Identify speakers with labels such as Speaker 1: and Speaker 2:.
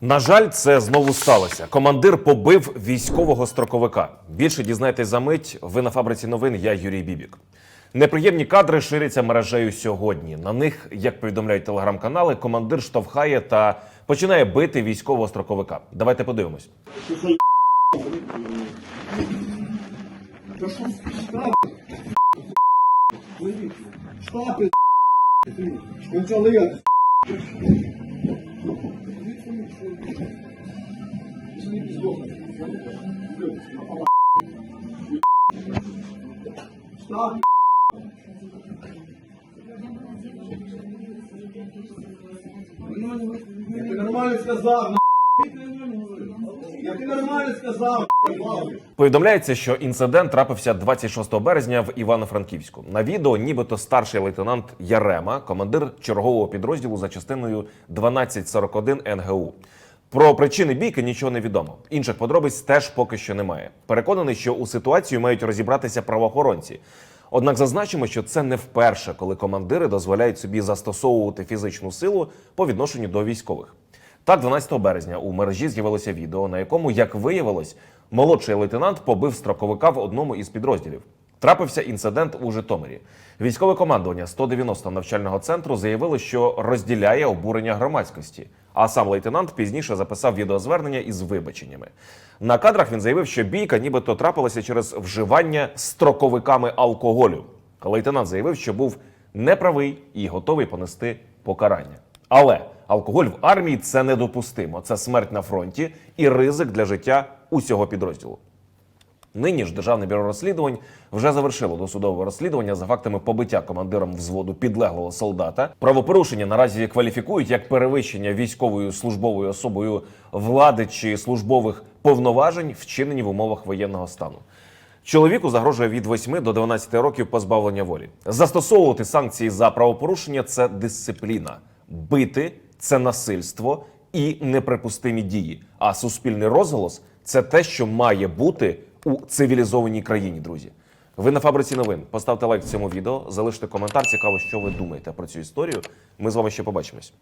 Speaker 1: На жаль, це знову сталося. Командир побив військового строковика. Більше дізнайтесь за мить. Ви на фабриці новин. Я Юрій Бібік. Неприємні кадри ширяться мережею сьогодні. На них, як повідомляють телеграм-канали, командир штовхає та починає бити військового строковика. Давайте подивимось.
Speaker 2: Штапи, кончали. Штаб. Я нормально ти нормально сказав.
Speaker 1: Повідомляється, що інцидент трапився 26 березня в Івано-Франківську. На відео, нібито старший лейтенант Ярема, командир чергового підрозділу за частиною 1241 НГУ. Про причини бійки нічого не відомо. Інших подробиць теж поки що немає. Переконаний, що у ситуацію мають розібратися правоохоронці. Однак зазначимо, що це не вперше, коли командири дозволяють собі застосовувати фізичну силу по відношенню до військових. Так, 12 березня у мережі з'явилося відео, на якому, як виявилось, молодший лейтенант побив строковика в одному із підрозділів. Трапився інцидент у Житомирі. Військове командування 190 навчального центру заявило, що розділяє обурення громадськості. А сам лейтенант пізніше записав відеозвернення із вибаченнями. На кадрах він заявив, що бійка нібито трапилася через вживання строковиками алкоголю. Лейтенант заявив, що був неправий і готовий понести покарання. Але алкоголь в армії це недопустимо. Це смерть на фронті і ризик для життя усього підрозділу. Нині ж Державне бюро розслідувань вже завершило досудове розслідування за фактами побиття командиром взводу підлеглого солдата. Правопорушення наразі кваліфікують як перевищення військовою службовою особою влади чи службових повноважень, вчинені в умовах воєнного стану. Чоловіку загрожує від 8 до 12 років позбавлення волі. Застосовувати санкції за правопорушення це дисципліна, бити це насильство і неприпустимі дії. А суспільний розголос це те, що має бути у цивілізованій країні, друзі. Ви на фабриці новин. Поставте лайк цьому відео, залиште коментар. Цікаво, що ви думаєте про цю історію. Ми з вами ще побачимось.